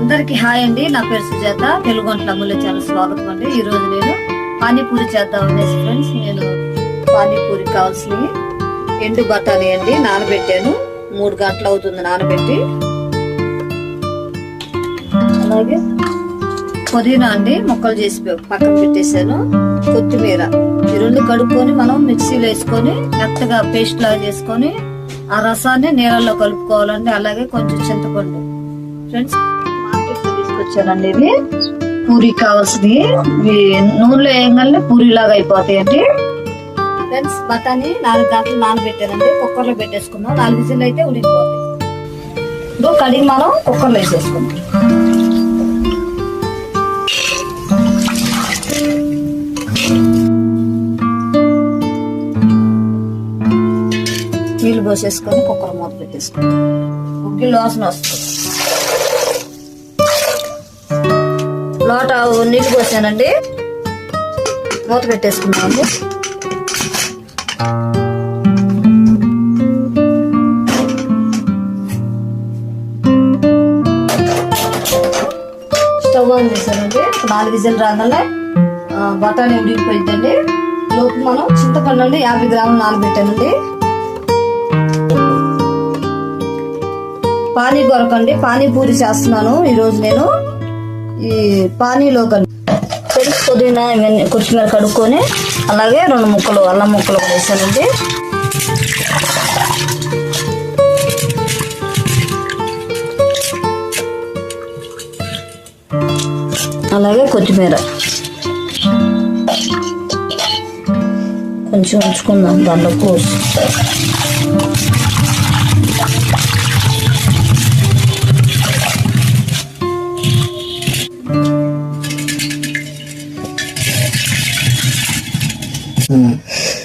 అందరికి హాయ్ అండి. నా పేరు సుజాత. తెలుగు అమ్ముల చాలా స్వాగతం అండి. ఈ రోజు నేను పానీపూరి చేద్దాం అనేసి ఫ్రెండ్స్ నేను పానీపూరి కావాల్సినవి ఎండు బఠానీ అండి నానబెట్టాను. మూడు గంటలు అవుతుంది నానబెట్టి. అలాగే పుదీనా అండి మొక్కలు చేసి పక్కన పెట్టేశాను. కొత్తిమీర. ఈ రెండు కడుక్కొని మనం మిక్సీలో వేసుకొని మెత్తగా పేస్ట్ లాగా చేసుకొని ఆ రసాన్ని నీళ్ళల్లో కలుపుకోవాలండి. అలాగే కొంచెం చింతపండు. ఫ్రెండ్స్ మార్కెట్ ఇవి పూరి కావాల్సింది ఇవి నూనెలో వేయగానే పూరి లాగా అయిపోతాయండి. ఫ్రెండ్స్ బఠానీ నాలుగు గంటలు నానబెట్టానండి కుక్కర్లో పెట్టేసుకున్నాం పెట్టేసుకుందాం. నాలుగు విజిల్ అయితే ఉడికిపోతాయి. ఇప్పుడు కడిగి మనం కుక్కర్లో వేసేసుకుందాం. నీళ్ళు పోసేసుకొని కుక్కర్ మూత పెట్టేసుకుందాం. ఉగ్గి లోసన వస్తుంది. లోట నీళ్ళు పోసానండి. మూత పెట్టేసుకున్నాము. స్టవ్ ఆన్ చేశానండి. నాలుగు విజిల్ రాగానే బఠానీ ఉడికిపోయిందండి. లోపు మనం చింతపండు అండి యాభై గ్రాములు నానబెట్టానండి. పానీ కొరకండి. పానీపూరి చేస్తున్నాను ఈరోజు నేను. ఈ పానీలో పెరుగు పుదీనా ఇవన్నీ కొత్తిమీర కడుక్కొని అలాగే రెండు ముక్కలు అల్లం ముక్కలు కూడా వేసానండి. అలాగే కొత్తిమీర. కొంచెం ఉంచుకుందాం దాంట్లో కోసి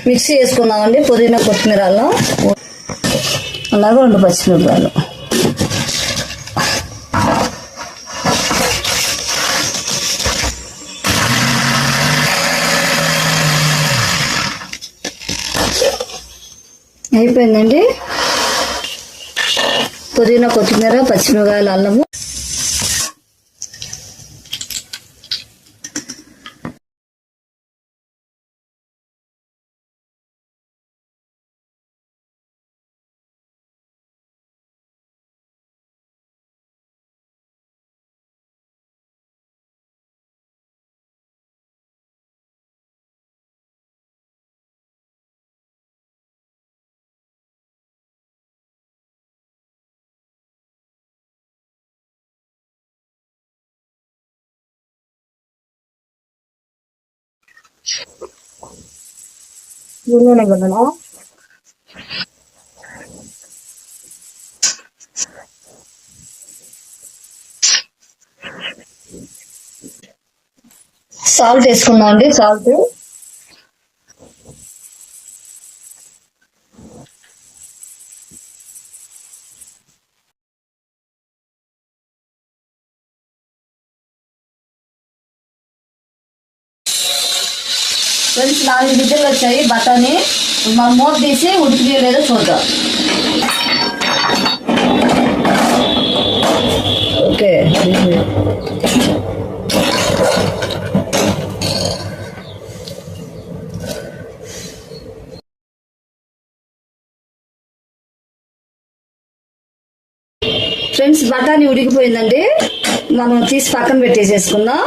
మిక్సీ వేసుకుందామండి పుదీనా కొత్తిమీర అల్లం. అలాగే రెండు పచ్చిమిరపాలు అయిపోయిందండి. పుదీనా కొత్తిమీర పచ్చిమిరకాయలు అల్లము. నూనె కదా సాల్ట్ వేసుకుందాం అండి సాల్ట్. ఫ్రెండ్స్ నాలుగు విద్యలు వచ్చాయి బఠానీ మనం మూత తీసి ఉడికి లేదో చూద్దాం. ఓకే. ఫ్రెండ్స్ బఠానీ ఉడికిపోయిందండి. మనం తీసి పక్కన పెట్టేసేసుకుందాం.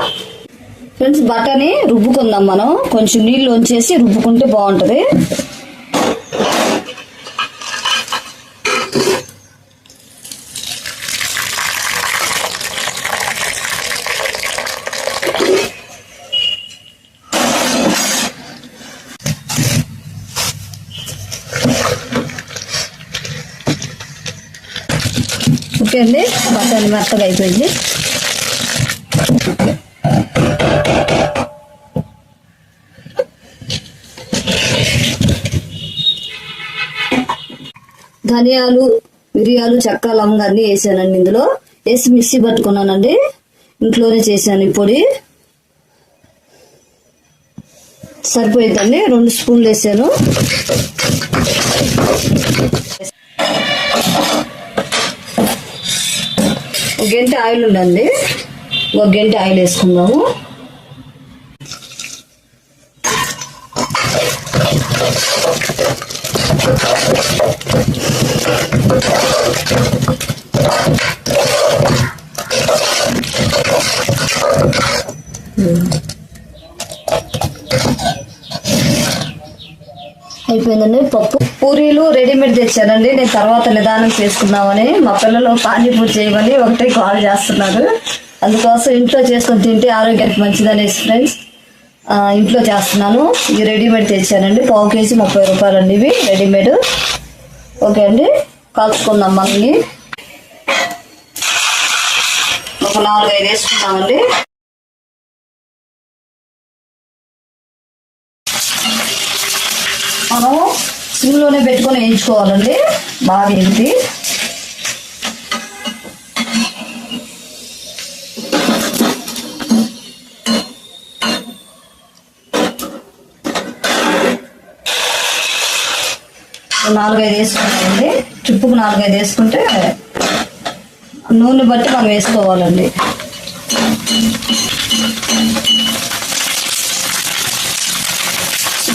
ఫ్రెండ్స్ బట్టని రుబ్బుకుందాం మనం. కొంచెం నీళ్ళు ఉంచేసి రుబ్బుకుంటే బాగుంటుంది. ఓకే అండి బఠానీ మెత్తగా అయిపోయింది. ధనియాలు మిరియాలు చెక్క లవంగా అన్ని వేసానండి ఇందులో. వేసి మిక్సీ పట్టుకున్నానండి. ఇంట్లోనే చేశాను ఈ పొడి. సరిపోయిందండి. రెండు స్పూన్లు వేసాను. ఒక గంట ఆయిల్ ఉండండి. ఒక గంట ఆయిల్ వేసుకుందాము. అయిపోయిందండి. పప్పు. పూరీలు రెడీమేడ్ తెచ్చానండి. నేను తర్వాత నిదానం చేసుకుందామని మా పిల్లలు పానీపూరి చేయమని ఒకటే కాల్ చేస్తున్నారు. అందుకోసం ఇంట్లో చేసుకొని తింటే ఆరోగ్యానికి మంచిదనేసి ఫ్రెండ్స్ ఇంట్లో చేస్తున్నాను. ఇది రెడీమేడ్ తెచ్చానండి. పావు కేజీ ముప్పై రూపాయలండి ఇవి. రెడీమేడ్. ఓకే అండి. కాల్చుకుందాం మనకి ఒక నాలుగు ఐదు వేసుకుందామండి. మనం సిమ్లోనే పెట్టుకొని వేయించుకోవాలండి. బాగా ఏంటి నాలుగైదు వేసుకుంటామండి ట్రిప్పుకు నాలుగైదు వేసుకుంటే నూనె బట్టి మనం వేసుకోవాలండి.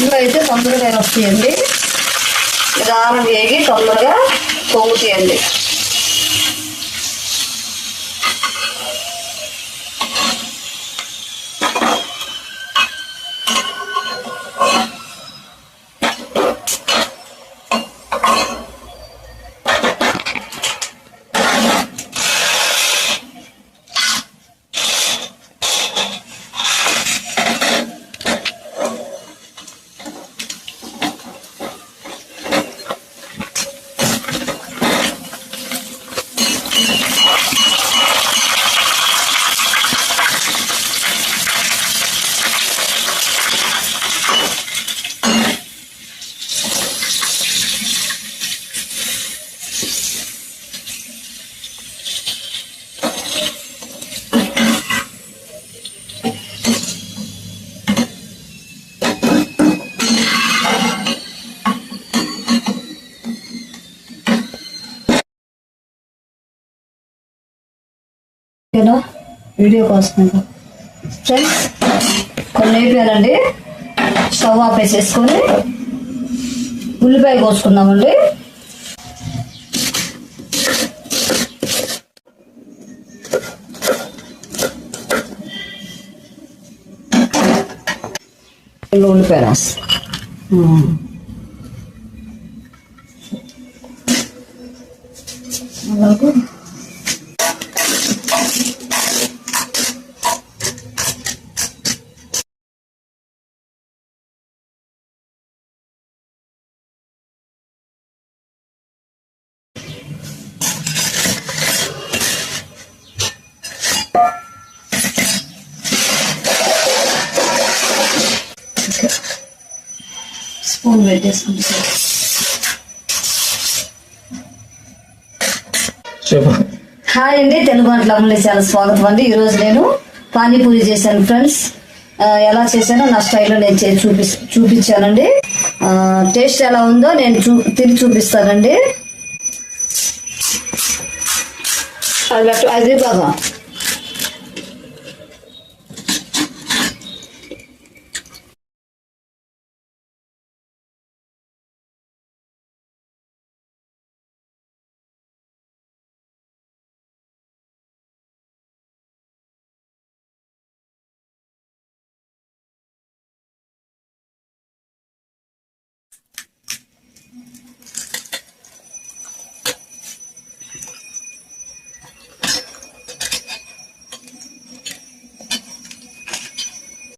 ఇందులో అయితే తొందరగా వస్తాయండి నిదానం వేగి తొందరగా పొంగుతాయండి ఓకేనా? వీడియో కోసం ఫ్రెండ్స్ కొన్ని అయిపోయానండి. స్టవ్ ఆపేసేసుకొని ఉల్లిపాయ కోసుకుందామండి. ఉల్లిపాయ రాసి. అలాగే. స్పూన్ పెట్టేసుకుంటాం హాయ్ అండి తెలుగు వంటల అమ్మలే చాలా స్వాగతం అండి. ఈరోజు నేను పానీపూరి చేశాను ఫ్రెండ్స్. ఎలా చేశానో నా స్టైల్లో నేను చేసి చూపి చూపించానండి. టేస్ట్ ఎలా ఉందో నేను చూ తిరిగి చూపిస్తానండి. అది బాగా